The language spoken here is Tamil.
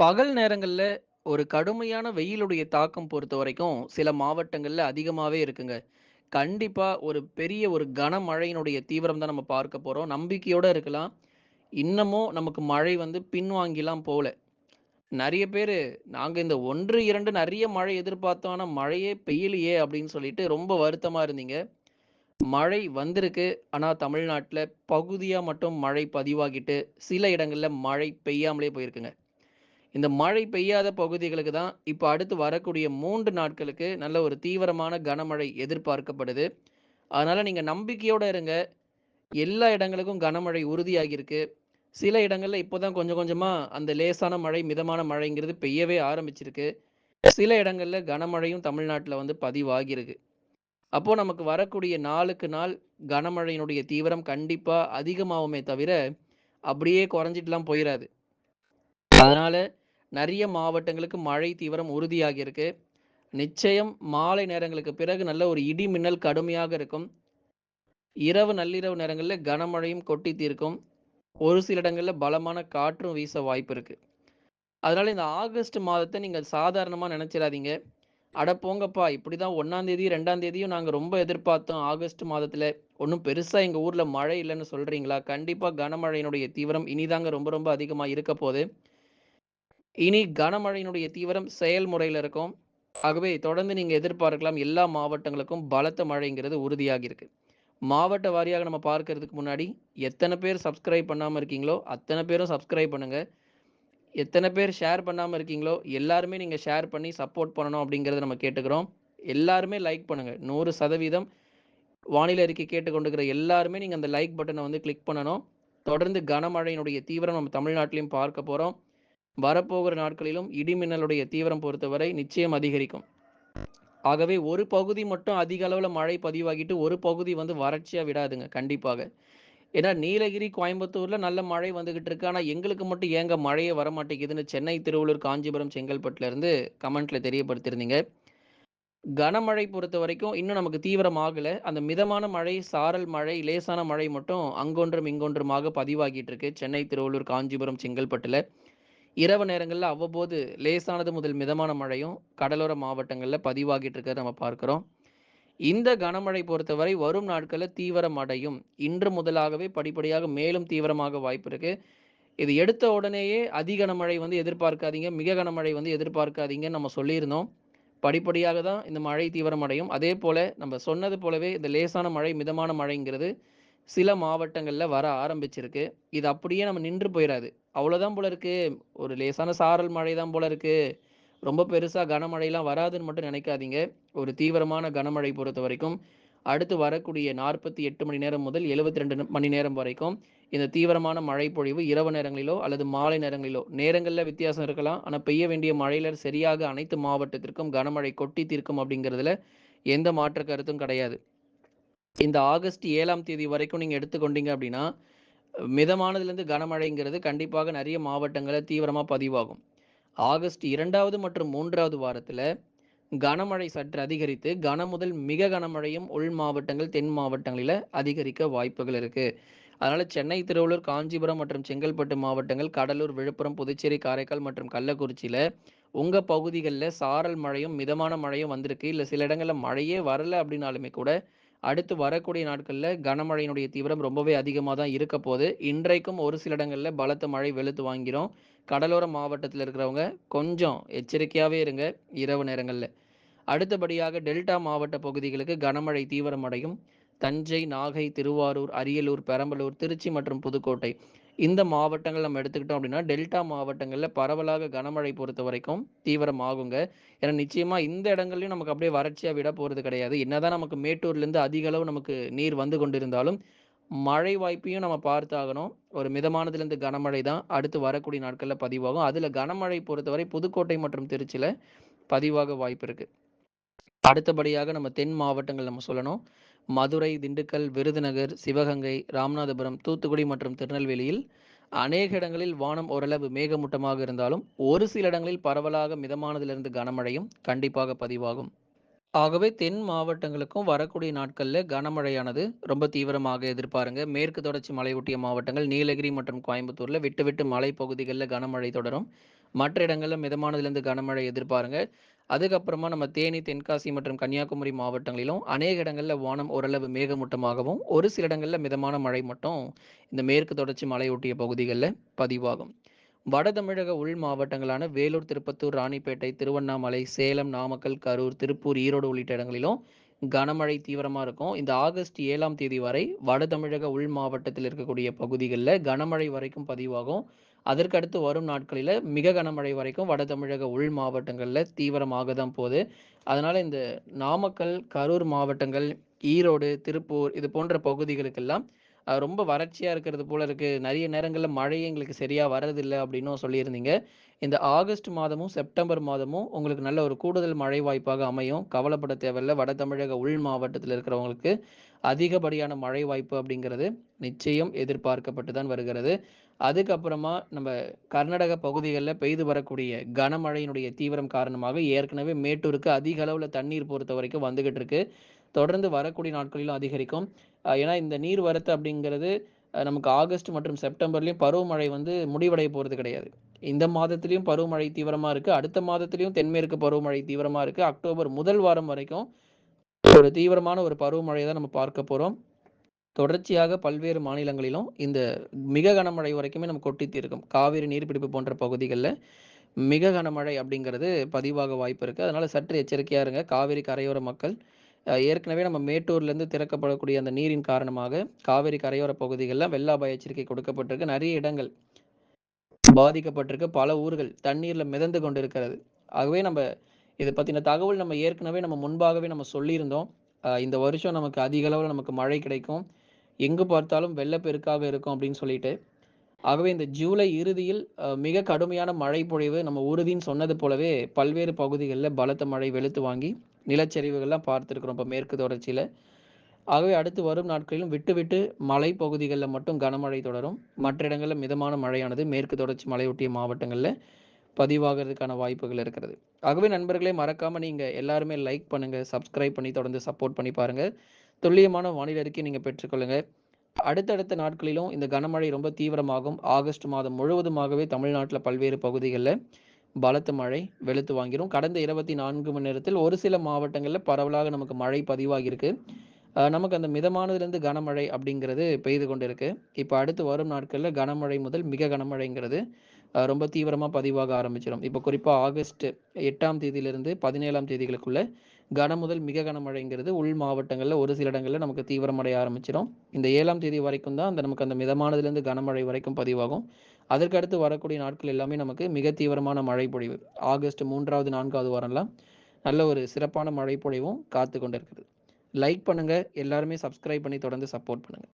பகல் நேரங்களில் ஒரு கடுமையான வெயிலுடைய தாக்கம் பொறுத்த வரைக்கும் சில மாவட்டங்களில் அதிகமாகவே இருக்குங்க. கண்டிப்பாக ஒரு பெரிய ஒரு கனமழையினுடைய தீவிரம் தான் நம்ம பார்க்க போகிறோம் நம்பிக்கையோடு இருக்கலாம். இன்னமும் நமக்கு மழை வந்து பின்வாங்கிலாம் போல. நிறைய பேர் நாங்கள் இந்த ஒன்று இரண்டு நிறைய மழை எதிர்பார்த்தோம். ஆனால் மழையே பெய்யலையே!" அப்படின்னு சொல்லிட்டு ரொம்ப வருத்தமாக இருந்தீங்க. மழை வந்திருக்கு. ஆனால் தமிழ்நாட்டில் பகுதியாக மட்டும் மழை பதிவாகிட்டு, சில இடங்களில் மழை பெய்யாமலே போயிருக்குங்க. இந்த மழை பெய்யாத பகுதிகளுக்கு தான் இப்போ அடுத்து வரக்கூடிய மூன்று நாட்களுக்கு நல்ல ஒரு தீவிரமான கனமழை எதிர்பார்க்கப்படுது. அதனால் நீங்கள் நம்பிக்கையோடு இருங்க. எல்லா இடங்களுக்கும் கனமழை உறுதியாகியிருக்கு. சில இடங்களில் இப்போ தான் கொஞ்சம் கொஞ்சமாக அந்த லேசான மழை, மிதமான மழைங்கிறது பெய்யவே ஆரம்பிச்சிருக்கு. சில இடங்களில் கனமழையும் தமிழ்நாட்டில் வந்து பதிவாகியிருக்கு. அப்போ நமக்கு வரக்கூடிய நாளுக்கு நாள் கனமழையினுடைய தீவிரம் கண்டிப்பாக அதிகமாகுமே தவிர, அப்படியே குறைஞ்சிட்டுலாம் போயிடாது அதனால நிறைய மாவட்டங்களுக்கு மழை தீவிரம் உறுதியாகியிருக்கு. நிச்சயம் மாலை நேரங்களுக்கு பிறகு நல்ல ஒரு இடி, மின்னல் கடுமையாக இருக்கும். இரவு, நள்ளிரவு நேரங்களில் கனமழையும் கொட்டி தீர்க்கும். ஒரு சில இடங்களில் பலமான காற்றும் வீச வாய்ப்பு இருக்கு. அதனால இந்த ஆகஸ்ட் மாதத்தை நீங்கள் சாதாரணமாக நினச்சிடாதீங்க "அட போங்கப்பா! இப்படிதான் 1ஆம் தேதி, 2ஆம் தேதியும் ரொம்ப எதிர்பார்த்தோம் ஆகஸ்ட் மாதத்தில் ஒன்றும் பெருசாக எங்கள் ஊரில் மழை இல்லைன்னு சொல்கிறீங்களா கண்டிப்பாக கனமழையினுடைய தீவிரம் இனிதாங்க ரொம்ப ரொம்ப அதிகமாக இருக்க போகுது இனி கனமழையினுடைய தீவிரம் செயல்முறையில் இருக்கும். ஆகவே தொடர்ந்து நீங்கள் எதிர்பார்க்கலாம். எல்லா மாவட்டங்களுக்கும் பலத்த மழைங்கிறது உறுதியாகியிருக்கு. மாவட்ட வாரியாக நம்ம பார்க்கறதுக்கு முன்னாடி, எத்தனை பேர் சப்ஸ்கிரைப் பண்ணாமல் இருக்கீங்களோ, அத்தனை பேரும் சப்ஸ்கிரைப் பண்ணுங்க. எத்தனை பேர் ஷேர் பண்ணாமல் இருக்கீங்களோ, எல்லாருமே நீங்கள் ஷேர் பண்ணி சப்போர்ட் பண்ணணும் அப்படிங்கிறத நம்ம கேட்டுக்கிறோம். எல்லாருமே லைக் பண்ணுங்கள் நூறு சதவீதம் வானிலை அறிக்கை கேட்டுக்கொண்டுக்கிற எல்லாருமே நீங்கள் அந்த லைக் பட்டனை வந்து கிளிக் பண்ணணும். தொடர்ந்து கனமழையினுடைய தீவிரம் நம்ம தமிழ்நாட்டிலையும் பார்க்க போகிறோம் வரப்போகிற நாட்களிலும் இடிமின்னலுடைய தீவிரம் பொறுத்தவரை நிச்சயம் அதிகரிக்கும். ஆகவே ஒரு பகுதி மட்டும் அதிக அளவில் மழை பதிவாகிட்டு, ஒரு பகுதி வந்து வறட்சியாக விடாதுங்க கண்டிப்பாக. ஏன்னா நீலகிரி, கோயம்புத்தூரில் நல்ல மழை வந்துக்கிட்டு இருக்கு. ஆனால் எங்களுக்கு மட்டும் ஏங்க மழையே வரமாட்டேங்குதுன்னு சென்னை, திருவள்ளூர், காஞ்சிபுரம், செங்கல்பட்டுலேருந்து இருந்து தெரியப்படுத்தியிருந்தீங்க. கனமழை பொறுத்த வரைக்கும் இன்னும் நமக்கு தீவிரம் அந்த மிதமான மழை, சாரல் மழை, லேசான மழை மட்டும் அங்கொன்றும், இங்கொன்றுமாக பதிவாகிட்டு இருக்கு. சென்னை, திருவள்ளூர், காஞ்சிபுரம், செங்கல்பட்டில் இரவு நேரங்களில் அவ்வப்போது லேசானது முதல் மிதமான மழையும் கடலோர மாவட்டங்களில் பதிவாகிட்டு இருக்கிறத நம்ம பார்க்குறோம் இந்த கனமழை பொறுத்தவரை வரும் நாட்களில் தீவிரம் அடையும். இன்று முதலாகவே படிப்படியாக மேலும் தீவிரமாக வாய்ப்பு இருக்கு. இது எடுத்த உடனேயே அதி கனமழை வந்து எதிர்பார்க்காதீங்க. மிக கனமழை வந்து எதிர்பார்க்காதீங்கன்னு நம்ம சொல்லியிருந்தோம். படிப்படியாக தான் இந்த மழை தீவிரம் அடையும். அதேபோல நம்ம சொன்னது போலவே இந்த லேசான மழை, மிதமான மழைங்கிறது சில மாவட்டங்களில் வர ஆரம்பிச்சிருக்கு. இது அப்படியே நம்ம நின்று போயிடாது அவ்வளோதான் போல இருக்கு. ஒரு லேசான சாரல் மழை தான் போல இருக்கு. ரொம்ப பெருசாக கனமழையெல்லாம் வராதுன்னு மட்டும் நினைக்காதீங்க. ஒரு தீவிரமான கனமழை பொறுத்த வரைக்கும் அடுத்து வரக்கூடிய 48 மணி நேரம் முதல் 72 மணி நேரம் வரைக்கும் இந்த தீவிரமான மழை பொழிவு இரவு நேரங்களிலோ அல்லது மாலை நேரங்களிலோ நேரங்களில் வித்தியாசம் இருக்கலாம். ஆனால் பெய்ய வேண்டிய மழையில சரியாக அனைத்து மாவட்டத்திற்கும் கனமழை கொட்டி தீர்க்கும் அப்படிங்கிறதுல எந்த மாற்று கருத்தும் கிடையாது. இந்த ஆகஸ்ட் ஏழாம் தேதி வரைக்கும் நீங்கள் எடுத்துக்கொண்டீங்க அப்படின்னா, மிதமானதுலேருந்து கனமழைங்கிறது கண்டிப்பாக நிறைய மாவட்டங்களில் தீவிரமாக பதிவாகும். ஆகஸ்ட் இரண்டாவது மற்றும் மூன்றாவது வாரத்தில் கனமழை சற்று அதிகரித்து, கன முதல் மிக கனமழையும் உள் மாவட்டங்கள், தென் மாவட்டங்களில் அதிகரிக்க வாய்ப்புகள் இருக்குது அதனால் சென்னை, திருவள்ளூர், காஞ்சிபுரம் மற்றும் செங்கல்பட்டு மாவட்டங்கள், கடலூர், விழுப்புரம், புதுச்சேரி, காரைக்கால் மற்றும் கள்ளக்குறிச்சியில் உங்கள் பகுதிகளில் சாரல் மழையும், மிதமான மழையும் வந்திருக்கு. இல்லை சில இடங்களில் மழையே வரல அப்படின்னாலுமே கூட, அடுத்து வரக்கூடிய நாட்களில் கனமழையினுடைய தீவிரம் ரொம்பவே அதிகமாக தான் இருக்கப்போது. இன்றைக்கும் ஒரு சில இடங்களில் பலத்த மழை வெளுத்து வாங்கிறோம் கடலோர மாவட்டத்தில் இருக்கிறவங்க கொஞ்சம் எச்சரிக்கையாகவே இருங்க இரவு நேரங்களில் அடுத்தபடியாக டெல்டா மாவட்ட பகுதிகளுக்கு கனமழை தீவிரம் அடையும். தஞ்சை, நாகை, திருவாரூர், அரியலூர், பெரம்பலூர், திருச்சி மற்றும் புதுக்கோட்டை. இந்த மாவட்டங்கள் நம்ம எடுத்துக்கிட்டோம் அப்படின்னா, டெல்டா மாவட்டங்களில் பரவலாக கனமழை பொறுத்தவரைக்கும் தீவிரம் ஆகுங்க. ஏன்னா நிச்சயமாக இந்த இடங்கள்லையும் நமக்கு அப்படியே வறட்சியாக விட போகிறது கிடையாது. என்னதான் நமக்கு மேட்டூர்லேருந்து அதிக அளவு நமக்கு நீர் வந்து கொண்டிருந்தாலும், மழை வாய்ப்பையும் நம்ம பார்த்தாகணும். ஒரு மிதமானதுலேருந்து கனமழை தான் அடுத்து வரக்கூடிய நாட்களில் பதிவாகும். அதில் கனமழை பொறுத்தவரை புதுக்கோட்டை மற்றும் திருச்சியில் பதிவாக வாய்ப்பு இருக்குது அடுத்தபடியாக நம்ம தென் மாவட்டங்கள் நம்ம சொல்லணும். மதுரை, திண்டுக்கல், விருதுநகர், சிவகங்கை, ராமநாதபுரம், தூத்துக்குடி மற்றும் திருநெல்வேலியில் அநேக இடங்களில் வானம் ஓரளவு மேகமூட்டமாக இருந்தாலும், ஒரு சில இடங்களில் பரவலாக மிதமானதிலிருந்து கனமழையும் கண்டிப்பாக பதிவாகும். ஆகவே தென் மாவட்டங்களுக்கும் வரக்கூடிய நாட்களில் கனமழையானது ரொம்ப தீவிரமாக எதிர்பாருங்க. மேற்கு தொடர்ச்சி மலையொட்டிய மாவட்டங்கள் நீலகிரி மற்றும் கோயம்புத்தூரில் விட்டு விட்டு மலைப்பகுதிகள்ல கனமழை தொடரும். மற்ற இடங்களில் மிதமானதிலிருந்து கனமழை எதிர்பாருங்க. அதுக்கப்புறமா நம்ம தேனி, தென்காசி மற்றும் கன்னியாகுமரி மாவட்டங்களிலும் அநேக இடங்களில் வானம் ஓரளவு மேகமூட்டமாகவும், ஒரு சில இடங்களில் மிதமான மழை மட்டும் இந்த மேற்கு தொடர்ச்சி மலையொட்டிய பகுதிகளில் பதிவாகும். வட தமிழக உள் மாவட்டங்களான வேலூர், திருப்பத்தூர், ராணிப்பேட்டை, திருவண்ணாமலை, சேலம், நாமக்கல், கரூர், திருப்பூர், ஈரோடு உள்ளிட்ட இடங்களிலும் கனமழை தீவிரமாக இருக்கும். இந்த ஆகஸ்ட் ஏழாம் தேதி வரை வட தமிழக உள் மாவட்டத்தில் இருக்கக்கூடிய பகுதிகளில் கனமழை வரைக்கும் பதிவாகும். அதற்கு அடுத்து வரும் நாட்களில் மிக கனமழை வரைக்கும் வட தமிழக உள் மாவட்டங்களில் தீவிரமாக தான் போது. அதனால் இந்த நாமக்கல், கரூர் மாவட்டங்கள், ஈரோடு, திருப்பூர் இது போன்ற பகுதிகளுக்கெல்லாம் ரொம்ப வறட்சியாக இருக்கிறது போல இருக்குது நிறைய நேரங்களில் மழையே எங்களுக்கு சரியாக வர்றதில்லை அப்படின்னும் சொல்லியிருந்தீங்க. இந்த ஆகஸ்ட் மாதமும், செப்டம்பர் மாதமும் உங்களுக்கு நல்ல ஒரு கூடுதல் மழை வாய்ப்பாக அமையும். கவலைப்பட தேவையில்ல. வட தமிழக உள் மாவட்டத்தில் இருக்கிறவங்களுக்கு அதிகப்படியான மழை வாய்ப்பு அப்படிங்கிறது நிச்சயம் எதிர்பார்க்கப்பட்டு தான் வருகிறது. அதுக்கப்புறமா நம்ம கர்நாடக பகுதிகளில் பெய்து வரக்கூடிய கனமழையினுடைய தீவிரம் காரணமாக ஏற்கனவே மேட்டூருக்கு அதிக அளவில் தண்ணீர் பொறுத்தவரைக்கும் வந்துகிட்டு இருக்கு. தொடர்ந்து வரக்கூடிய நாட்களிலும் அதிகரிக்கும். ஏன்னா இந்த நீர் வரத்து அப்படிங்கிறது நமக்கு ஆகஸ்ட் மற்றும் செப்டம்பர்லயும் பருவமழை வந்து முடிவடைய போறது கிடையாது. இந்த மாதத்திலயும் பருவமழை தீவிரமா இருக்கு. அடுத்த மாதத்திலயும் தென்மேற்கு பருவமழை தீவிரமா இருக்கு. அக்டோபர் முதல் வாரம் வரைக்கும் ஒரு தீவிரமான ஒரு பருவமழையை தான் நம்ம பார்க்க போறோம். தொடர்ச்சியாக பல்வேறு மாநிலங்களிலும் இந்த மிக கனமழை வரைக்குமே நம்ம கொட்டி தீர்க்கும். காவிரி நீர்பிடிப்பு போன்ற பகுதிகள்ல மிக கனமழை அப்படிங்கிறது பதிவாக வாய்ப்பு இருக்கு. அதனால சற்று எச்சரிக்கையா இருங்க. காவிரி கரையோர மக்கள் ஏற்கனவே நம்ம மேட்டூர்லேருந்து திறக்கப்படக்கூடிய அந்த நீரின் காரணமாக காவிரி கரையோர பகுதிகளில் வெள்ள அபாய எச்சரிக்கை கொடுக்கப்பட்டிருக்கு. நிறைய இடங்கள் பாதிக்கப்பட்டிருக்கு. பல ஊர்கள் தண்ணீரில் மிதந்து கொண்டிருக்கிறது. ஆகவே நம்ம இதை பற்றின தகவல் நம்ம ஏற்கனவே நம்ம முன்பாகவே நம்ம சொல்லியிருந்தோம். இந்த வருஷம் நமக்கு அதிக அளவில் நமக்கு மழை கிடைக்கும். எங்கு பார்த்தாலும் வெள்ளப்பெருக்காக இருக்கும் அப்படின்னு சொல்லிட்டு. ஆகவே இந்த ஜூலை இறுதியில் மிக கடுமையான மழை பொழிவு நம்ம உறுதின்னு சொன்னது போலவே பல்வேறு பகுதிகளில் பலத்த மழை வெளுத்து வாங்கி நிலச்சரிவுகள்லாம் பார்த்துருக்குறோம் இப்போ மேற்கு தொடர்ச்சியில் ஆகவே அடுத்து வரும் நாட்களிலும் விட்டு விட்டு பகுதிகளில் மட்டும் கனமழை தொடரும். மற்ற இடங்களில் மிதமான மழையானது மேற்கு தொடர்ச்சி மலையொட்டிய மாவட்டங்களில் பதிவாகிறதுக்கான வாய்ப்புகள் இருக்கிறது. ஆகவே நண்பர்களே மறக்காமல் நீங்கள் எல்லாருமே லைக் பண்ணுங்கள் சப்ஸ்கிரைப் பண்ணி தொடர்ந்து சப்போர்ட் பண்ணி பாருங்கள் துல்லியமான வானிலை அறிக்கை நீங்கள் பெற்றுக்கொள்ளுங்கள் அடுத்தடுத்த நாட்களிலும் இந்த கனமழை ரொம்ப தீவிரமாகும். ஆகஸ்ட் மாதம் முழுவதுமாகவே தமிழ்நாட்டில் பல்வேறு பகுதிகளில் பலத்த மழை வெளுத்து வாங்கிரும். கடந்த 24 மணி நேரத்தில் ஒரு சில மாவட்டங்களில் பரவலாக நமக்கு மழை பதிவாகியிருக்கு. நமக்கு அந்த மிதமானதுலேருந்து கனமழை அப்படிங்கிறது பெய்து கொண்டிருக்கு. இப்போ அடுத்து வரும் நாட்களில் கனமழை முதல் மிக கனமழைங்கிறது ரொம்ப தீவிரமாக பதிவாக ஆரம்பிச்சிடும் இப்போ குறிப்பாக ஆகஸ்ட் எட்டாம் தேதியிலிருந்து 17ஆம் தேதிகளுக்குள்ள கன முதல் மிக கனமழைங்கிறது உள் மாவட்டங்களில் ஒரு சில இடங்களில் நமக்கு தீவிரமடைய ஆரம்பிச்சிடும் இந்த ஏழாம் தேதி வரைக்கும் தான் அந்த நமக்கு அந்த மிதமானதுலேருந்து கனமழை வரைக்கும் பதிவாகும். அதற்கு அடுத்து வரக்கூடிய நாட்கள் எல்லாமே நமக்கு மிக தீவிரமான மழை பொழிவு. ஆகஸ்ட் 3வது, 4வது வாரம்லாம் நல்ல ஒரு சிறப்பான மழை பொழிவும் காத்து கொண்டு இருக்கிறது லைக் பண்ணுங்கள் எல்லாருமே சப்ஸ்கிரைப் பண்ணி தொடர்ந்து சப்போர்ட் பண்ணுங்கள்